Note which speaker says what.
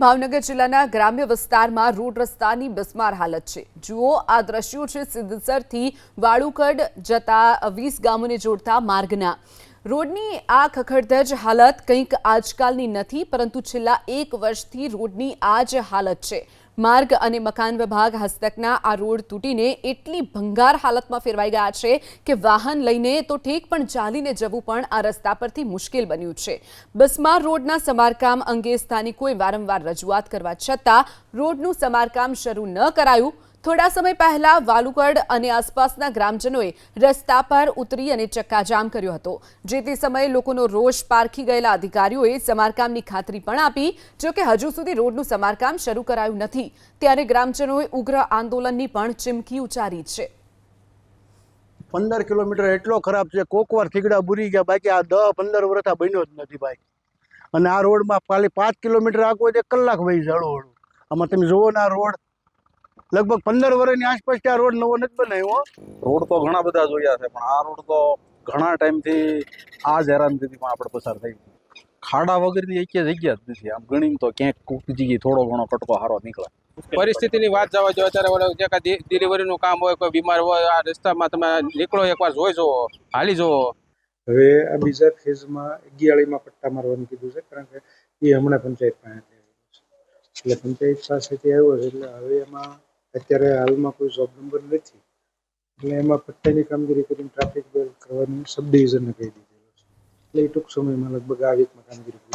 Speaker 1: ભાવનગર જિલ્લાના ગ્રામ્ય વિસ્તારમાં રોડ રસ્તાની બિસ્માર હાલત છે. જુઓ, આ દ્રશ્યો છે સિદ્ધસરથી વાળુકડ જતા વીસ ગામોને જોડતા માર્ગના. રોડની આ ખખડધજ હાલત કંઈક આજકાલની નથી, પરંતુ છેલ્લા એક વર્ષથી રોડની આ જ હાલત છે. માર્ગ અને મકાન વિભાગ હસ્તકના આ રોડ તૂટીને એટલી ભંગાર હાલતમાં ફેરવાઈ ગયા છે કે વાહન લઈને તો ઠીક પણ ચાલીને જવું પણ આ રસ્તા પરથી મુશ્કેલ બન્યું છે. બસમાર રોડના સમારકામ અંગે સ્થાનિકોએ વારંવાર રજૂઆત કરવા છતાં રોડનું સમારકામ શરૂ ન કરાયું. થોડા સમય પહેલા વાલુકડ અને આસપાસના ગ્રામજનોએ રસ્તા પર ઉતરી અને ચક્કાજામ કર્યો હતો. જે તે સમયે લોકોનો રોષ પારખી ગયેલા અધિકારીઓએ સમારકામની ખાતરી પણ આપી, જો કે હજુ સુધી રોડનું સમારકામ શરૂ કરાયું નથી. ત્યારે ગ્રામજનોએ ઉગ્ર આંદોલનની પણ ચીમકી ઉચ્ચારી છે.
Speaker 2: પંદર કિલોમીટર એટલો ખરાબ છે કોક વાર થીગડા બુરી ગયા, બાકી આ દસ પંદર વર્ષ આ બન્યો જ નથી ભાઈ. અને આ રોડમાં ખાલી પાંચ કિલોમીટર આગો એક કલાક વહી જળો આમાં તમે જુઓ ને આ રોડ લગભગ પંદર વર્ષની આસપાસ આ રોડ નવો નથી બનાવ્યો.
Speaker 3: રોડ તો ઘણા બધા જોયા છે પણ આ રોડ તો ઘણા ટાઈમથી આ જ હેરાનગતિમાં આપણે પસાર થઈ ખાડા વગરની એક જગ્યા જ નથી. આમ ગણીને તો ક્યાંક કોઈક જગ્યાએ થોડો ઘણો કટકો હારો નીકળે.
Speaker 4: પરિસ્થિતિની વાત જવા જો અત્યારે જે કાંઈ ડિલિવરીનું કામ હોય કોઈ બીમાર હોય આ રસ્તામાં તમે નીકળો એકવાર જોઈ જુઓ હાલી જુઓ.
Speaker 5: હવે આ બીજા ફેઝમાં અગિયાળીમાં પટ્ટા મારવાનું કીધું છે કારણ કે એ હમણાં પંચાયત પાસે એટલે પંચાયત પાસેથી આવ્યો છે એટલે હવે એમાં અત્યારે હાલમાં કોઈ જોબ નંબર નથી. એટલે એમાં પટ્ટાની કામગીરી કરીને ટ્રાફિક બેલ કરવાનું સબ ડિવિઝનને કહી દીધેલું છે. એટલે એ ટૂંક સમયમાં લગભગ આ વીકમાં કામગીરી